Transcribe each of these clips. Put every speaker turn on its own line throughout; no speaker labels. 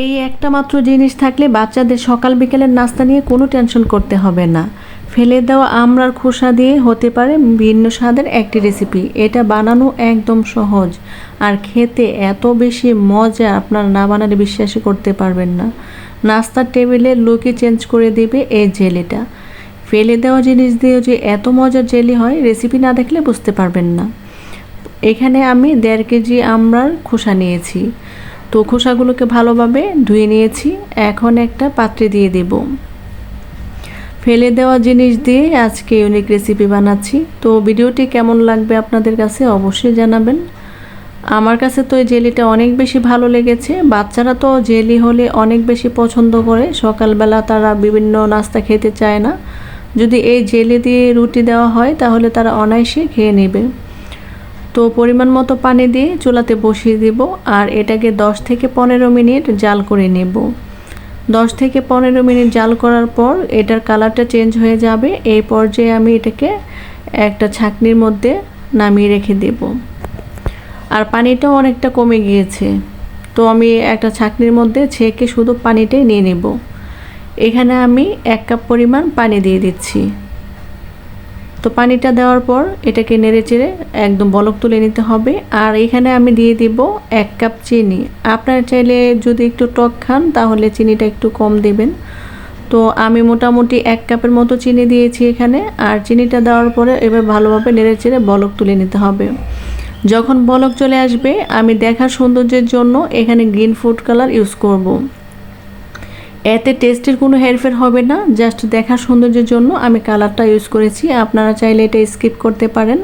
এই একটা মাত্র জিনিস থাকলে বাচ্চাদের সকাল বিকেলের নাস্তা নিয়ে কোনো টেনশন করতে হবে না। ফেলে দেওয়া আমরার খোসা দিয়ে হতে পারে ভিন্ন স্বাদের একটি রেসিপি। এটা বানানো একদম সহজ। আর খেতে এত বেশি মজা আপনার না বানালে বিশ্বাসই করতে পারবেন না। নাস্তার টেবিলে লুকি চেঞ্জ করে দিবে এই জেলিটা। ফেলে দেওয়া জিনিস দিয়েও যে এত মজার জেলি হয়, রেসিপি না দেখলে বুঝতে পারবেন না। এখানে আমি দেড় কেজি আমড়ার খোসা নিয়েছি। তো খোসাগুলোকে ভালোভাবে ধুয়ে নিয়েছি। এখন একটা পাত্রে দিয়ে দেব। ফেলে দেওয়া জিনিস দিয়ে আজকে ইউনিক রেসিপি বানাচ্ছি। তো ভিডিওটি কেমন লাগবে আপনাদের কাছে অবশ্যই জানাবেন। আমার কাছে তো এই জেলিটা অনেক বেশি ভালো লেগেছে। বাচ্চারা তো জেলি হলে অনেক বেশি পছন্দ করে। সকালবেলা তারা বিভিন্ন নাস্তা খেতে চায় না। যদি এই জেলি দিয়ে রুটি দেওয়া হয় তাহলে তারা অনায়াসে খেয়ে নেবে। তো পরিমাণ মতো পানি দিয়ে চুলাতে বসিয়ে দিব আর এটাকে 10 থেকে পনেরো মিনিট জাল করে নেব। 10 থেকে পনেরো মিনিট জাল করার পর এটার কালারটা চেঞ্জ হয়ে যাবে। এই পর্যায়ে আমি এটাকে একটা ছাকনির মধ্যে নামিয়ে রেখে দেব। আর পানিটাও অনেকটা কমে গিয়েছে। তো আমি একটা ছাকনির মধ্যে ছেঁকে শুধু পানিটাই নিয়ে নেব। এখানে আমি এক কাপ পরিমাণ পানি দিয়ে দিচ্ছি। তো পানিটা দেওয়ার পর এটাকে নেড়ে চেড়ে একদম বলক তুলে নিতে হবে। আর এখানে আমি দিয়ে দিব এক কাপ চিনি। আপনার চাইলে যদি একটু টক খান, তাহলে চিনিটা একটু কম দেবেন। তো আমি মোটামুটি এক কাপের মতো চিনি দিয়েছি এখানে। আর চিনিটা দেওয়ার পরে এবার ভালোভাবে নেড়ে চেড়ে বলক তুলে নিতে হবে। যখন বলক চলে আসবে, আমি দেখার সৌন্দর্যের জন্য এখানে গ্রিন ফুড কালার ইউজ করব। এতে টেস্টের কোনো হেরফের হবে না জাস্ট দেখার সৌন্দর্যের জন্য আমি কালারটা ইউজ করেছি, আপনারা চাইলে এটা স্কিপ করতে পারেন।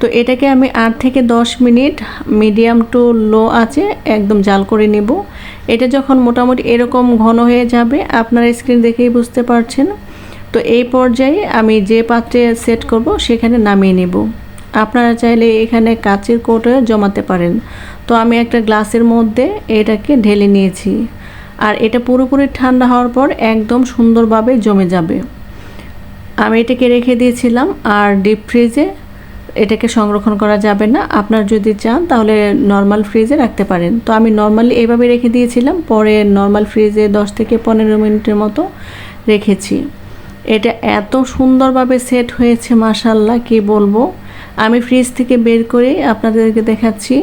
তো এটাকে আমি আট থেকে দশ মিনিট মিডিয়াম টু লো আছে একদম জাল করে নেব। এটা যখন মোটামুটি এরকম ঘন হয়ে যাবে, আপনারা স্ক্রিন দেখেই বুঝতে পারছেন। তো এই পর্যায়ে আমি যে পাত্রে সেট করব, সেখানে নামিয়ে নেব। আপনারা চাইলে এখানে কাচের কোটে জমাতে পারেন। তো আমি একটা গ্লাসের মধ্যে এটাকে ঢেলে নিয়েছি। আর এটা পুরোপুরি ঠান্ডা হওয়ার পর একদম সুন্দরভাবে জমে যাবে। আমি এটাকে রেখে দিয়েছিলাম আর ডিপ ফ্রিজে এটাকে সংরক্ষণ করা যাবে না। আপনার যদি চান তাহলে নর্মাল ফ্রিজে রাখতে পারেন। তো আমি নর্মালি এভাবে রেখে দিয়েছিলাম, পরে নর্মাল ফ্রিজে 10 থেকে পনেরো মিনিটের মতো রেখেছি। এটা এত সুন্দরভাবে সেট হয়েছে মাসাল্লাহ কি বলব? আমি ফ্রিজ থেকে বের করে আপনাদেরকে দেখাচ্ছি।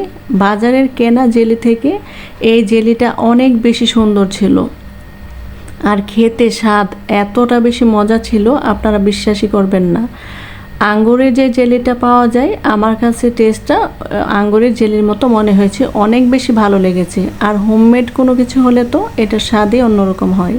বাজারের কেনা জেলি থেকে এই জেলিটা অনেক বেশি সুন্দর ছিল। আর খেতে স্বাদ এতটা বেশি মজা ছিল, আপনারা বিশ্বাসই করবেন না। আঙ্গুরের যে জেলিটা পাওয়া যায়, আমার কাছে টেস্টটা আঙ্গুরের জেলির মতো মনে হয়েছে। অনেক বেশি ভালো লেগেছে। আর হোমমেড কোনো কিছু হলে তো এটা স্বাদই অন্যরকম হয়।